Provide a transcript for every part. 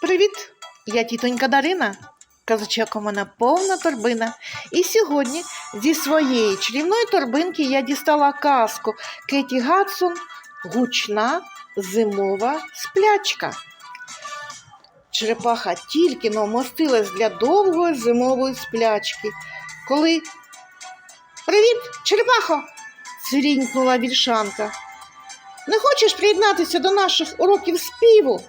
Привіт! Я тітонька Дарина. Казачок у мене повна торбина. І сьогодні зі своєї чарівної торбинки я дістала казку Кеті Гадсон Гучна зимова сплячка. Черепаха тільки намостилась для довгої зимової сплячки, коли Привіт, черепахо! цвірінькнула вільшанка. Не хочеш приєднатися до наших уроків співу?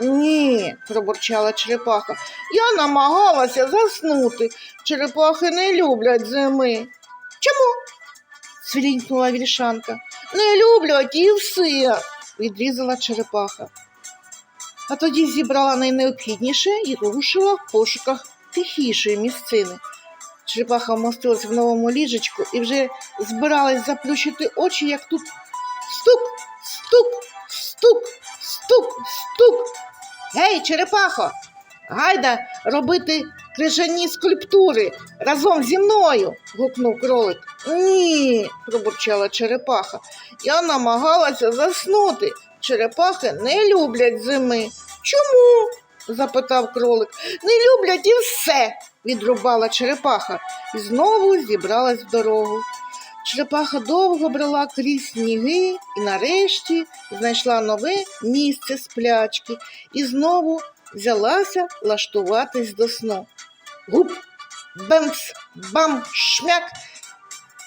Ні, пробурчала черепаха. Я намагалася заснути. Черепахи не люблять зими. Чому? цвірінькнула вільшанка. Не люблять і все, відрізала черепаха. А тоді зібрала найнеобхідніше і рушила в пошуках тихішої місцини. Черепаха вмостилась в новому ліжечку і вже збиралась заплющити очі, як тут стук, стук, стук, стук, стук. Гей, черепахо, гайда робити крижані скульптури разом зі мною. гукнув кролик. Ні, пробурчала черепаха. Я намагалася заснути. Черепахи не люблять зими. Чому? запитав кролик. Не люблять і все, відрубала черепаха і знову зібралась в дорогу. Черепаха довго брела крізь сніги і нарешті знайшла нове місце сплячки і знову взялася лаштуватись до сну. Гуп, бемц, бам, шмяк.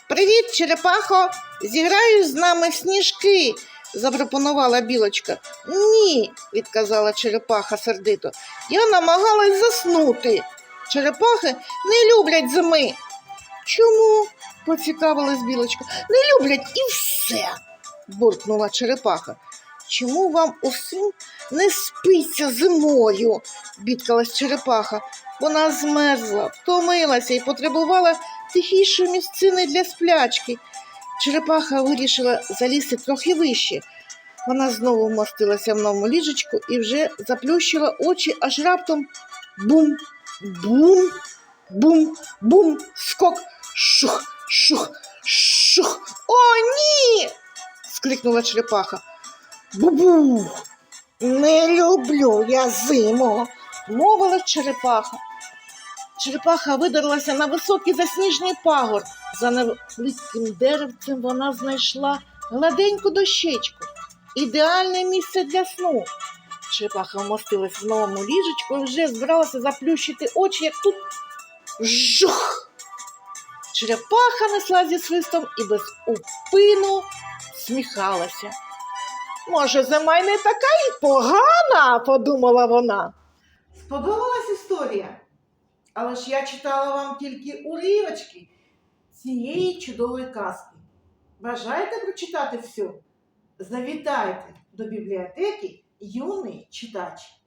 Привіт, черепахо! Зіграєш з нами сніжки, запропонувала білочка. Ні, відказала черепаха сердито. Я намагалась заснути. Черепахи не люблять зими. Чому? поцікавилась білочка. Не люблять і все, буркнула черепаха. Чому вам усім не спиться зимою? бідкалась черепаха. Вона змерзла, втомилася і потребувала тихішої місцини для сплячки. Черепаха вирішила залізти трохи вище. Вона знову вмостилася в новому ліжечку і вже заплющила очі, аж раптом бум, бум, бум, бум, скок, шух, шух, шух. О, ні. скрикнула черепаха. Бубу. Не люблю я зиму, мовила черепаха. Черепаха видерлася на високий засніжний пагор. За невеликим деревцем вона знайшла гладеньку дощечку. Ідеальне місце для сну. Черепаха вмостилась в новому ліжечку і вже збиралася заплющити очі, як тут жух. Черепаха несла зі свистом і без упину сміхалася. Може, зима й не така й погана, подумала вона. Сподобалась історія? Але ж я читала вам тільки уривочки цієї чудової казки. Бажаєте прочитати всю? Завітайте до бібліотеки юний читач.